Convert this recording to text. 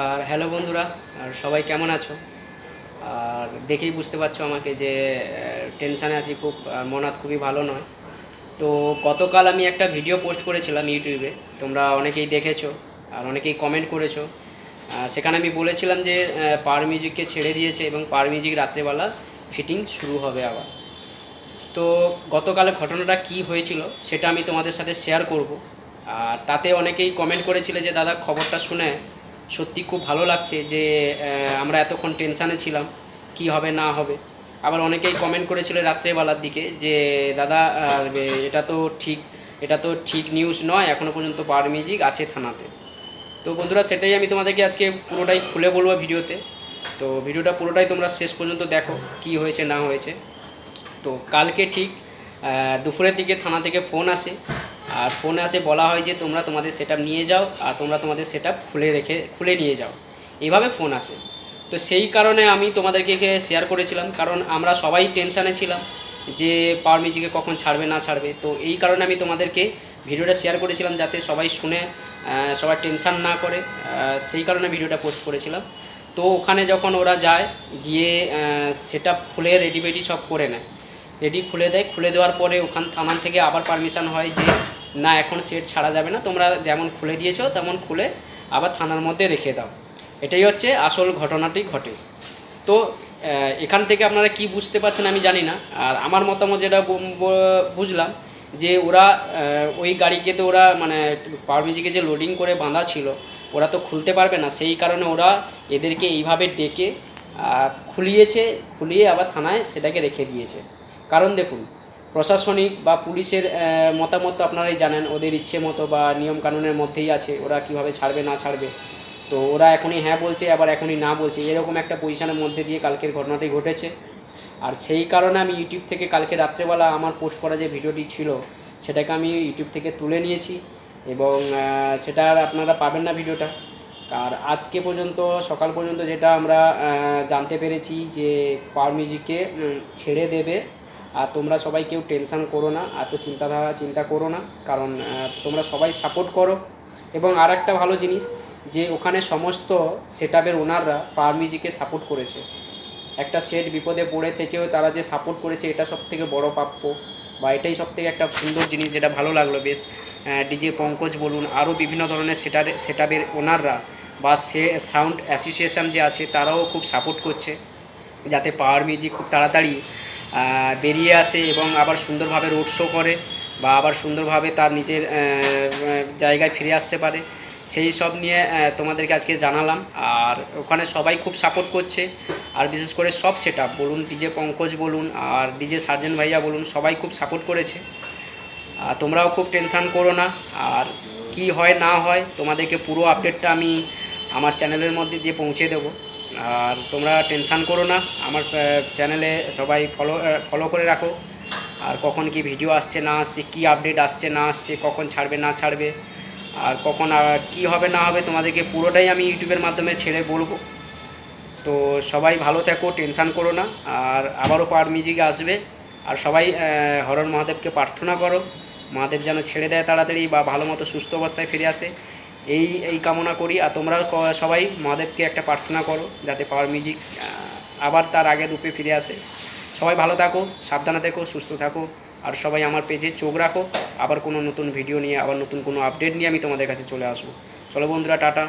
আর hello বন্ধুরা, আর সবাই কেমন আছো? আর দেখেই বুঝতে পারছ আমাকে যে টেনশানে আছি খুব মন হাত খুবই ভালো নয়। তো গতকাল আমি একটা ভিডিও পোস্ট করেছিলাম ইউটিউবে, তোমরা অনেকেই দেখেছ, আর অনেকেই কমেন্ট করেছ। সেখানে আমি বলেছিলাম যে পার মিউজিককে ছেড়ে দিয়েছে এবং পার মিউজিক রাত্রেবেলা ফিটিং শুরু হবে আবার। তো গতকালে ঘটনাটা কি হয়েছিল সেটা আমি তোমাদের সাথে শেয়ার করব। আর তাতে অনেকেই কমেন্ট করেছিল যে, দাদা, খবরটা শুনে সত্যি খুব ভালো লাগছে যে আমরা এতক্ষণ টেনশানে ছিলাম, কি হবে না হবে। আবার অনেকেই কমেন্ট করেছিল রাত্রেবেলার দিকে যে, দাদা এটা তো ঠিক, এটা তো ঠিক নিউজ নয় এখনও পর্যন্ত পাওয়ার মিউজিক আছে থানাতে। তো বন্ধুরা, সেটাই আমি তোমাদেরকে আজকে পুরোটাই খুলে বলব ভিডিওতে। তো ভিডিওটা পুরোটাই তোমরা শেষ পর্যন্ত দেখো, কি হয়েছে না হয়েছে। তো কালকে ঠিক দুপুরের দিকে থানা থেকে ফোন আসে। আর ফোনে আসে বলা হয় যে, তোমরা তোমাদের সেট নিয়ে যাও আর তোমরা তোমাদের সেট খুলে রেখে, খুলে নিয়ে যাও। এইভাবে ফোন আসে। তো সেই কারণে আমি তোমাদেরকে শেয়ার করেছিলাম। কারণ আমরা সবাই টেনশানে ছিলাম যে পাওয়ার মিউজিকে কখন ছাড়বে, না ছাড়বে। তো এই কারণে আমি তোমাদেরকে ভিডিওটা শেয়ার করেছিলাম যাতে সবাই শুনে সবাই টেনশান না করে। সেই কারণে ভিডিওটা পোস্ট করেছিলাম। তো ওখানে যখন ওরা যায়, গিয়ে সেট খুলে রেডিমেডি সব করে নেয়। রেডি খুলে দেয়। খুলে দেওয়ার পরে ওখান থানার থেকে আবার পারমিশন হয় যে না, এখন সেট ছাড়া যাবে না। তোমরা যেমন খুলে দিয়েছ, তেমন খুলে আবার থানার মধ্যে রেখে দাও। এটাই হচ্ছে আসল ঘটনাটি ঘটে। তো এখান থেকে আপনারা কি বুঝতে পারছেন আমি জানি না। আর আমার মতামত যেটা বুঝলাম যে ওরা ওই গাড়িকে তো ওরা মানে পারমিজিকে যে লোডিং করে বাঁধা ছিল, ওরা তো খুলতে পারবে না। সেই কারণে ওরা এদেরকে এইভাবে ডেকে খুলিয়েছে, খুলিয়ে আবার থানায় সেটাকে রেখে দিয়েছে। কারণ দেখুন প্রশাসনিক বা পুলিশের মতামত তো আপনারাই জানেন, ওদের ইচ্ছে মতো বা নিয়ম কানুনের মধ্যেই আছে, ওরা কীভাবে ছাড়বে, না ছাড়বে। তো ওরা এখনই হ্যাঁ বলছে, আবার এখনই না বলছে। এরকম একটা পজিশনের মধ্যে দিয়ে কালকের ঘটনাটি ঘটেছে। আর সেই কারণে আমি ইউটিউব থেকে কালকে রাত্রেবেলা আমার পোস্ট করা যে ভিডিওটি ছিল, সেটাকে আমি ইউটিউব থেকে তুলে নিয়েছি এবং সেটা আর আপনারা পাবেন না ভিডিওটা। আর আজকে পর্যন্ত, সকাল পর্যন্ত যেটা আমরা জানতে পেরেছি যে পাওয়ার মিউজিককে ছেড়ে দেবে আর তোমরা সবাই কেউ টেনশন করো না এত চিন্তাধারা, চিন্তা করো না, কারণ তোমরা সবাই সাপোর্ট করো। এবং আর একটা ভালো জিনিস, যে ওখানে সমস্ত সেট আপের ওনাররা পাওয়ার মিউজিকে সাপোর্ট করেছে। একটা সেট বিপদে পড়ে থেকেও তারা যে সাপোর্ট করেছে, এটা সব থেকে বড় প্রাপ্য বা এটাই সব থেকে একটা সুন্দর জিনিস যেটা ভালো লাগল বেশ। ডিজে পঙ্কজ বলুন, আরও বিভিন্ন ধরনের সেটার সেট আপের ওনাররা বা সে সাউন্ড অ্যাসোসিয়েশন যে আছে, তারাও খুব সাপোর্ট করছে। যাতে পাওয়ার মিউজিক খুব তাড়াতাড়ি বেরিয়ে আসে এবং আবার সুন্দরভাবে রোড শো করে বা আবার সুন্দরভাবে তার নিজের জায়গায় ফিরে আসতে পারে। সেই সব নিয়ে তোমাদেরকে আজকে জানালাম। আর ওখানে সবাই খুব সাপোর্ট করছে। আর বিশেষ করে সব সেট বলুন ডিজে পঙ্কজ বলুন আর ডিজে সার্জেন ভাইয়া বলুন, সবাই খুব সাপোর্ট করেছে। আর তোমরাও খুব টেনশান করো না। আর কি হয় না হয় তোমাদেরকে পুরো আপডেটটা আমি আমার চ্যানেলের মধ্যে দিয়ে পৌঁছে দেবো। আর তোমরা টেনশান করো না, আমার চ্যানেলে সবাই ফলো ফলো করে রাখো। আর কখন কি ভিডিও আসছে না আসছে, কী আপডেট আসছে না আসছে, কখন ছাড়বে না ছাড়বে, আর কখন কী হবে না হবে তোমাদেরকে পুরোটাই আমি ইউটিউবের মাধ্যমে ছেড়ে বলব। তো সবাই ভালো থাকো, টেনশান করো না, আর আবারও পার মিউজিক আসবে। আর সবাই হরণ মহাদেবকে প্রার্থনা করো, মহাদেব যেন ছেড়ে দেয় তাড়াতাড়ি বা ভালো মতো সুস্থ অবস্থায় ফিরে আসে। এই এই কামনা করি আর তোমরা সবাই মহাদেবকে একটা প্রার্থনা করো যাতে পাওয়ার মিউজিক আবার তার আগের রূপে ফিরে আসে। সবাই ভালো থাকো, সাবধানে থেকো, সুস্থ থাকো আর সবাই আমার পেজে চোখ রাখো। আবার কোনো নতুন ভিডিও নিয়ে, আবার নতুন কোনো আপডেট নিয়ে আমি তোমাদের কাছে চলে আসব। চলো বন্ধুরা, টাটা।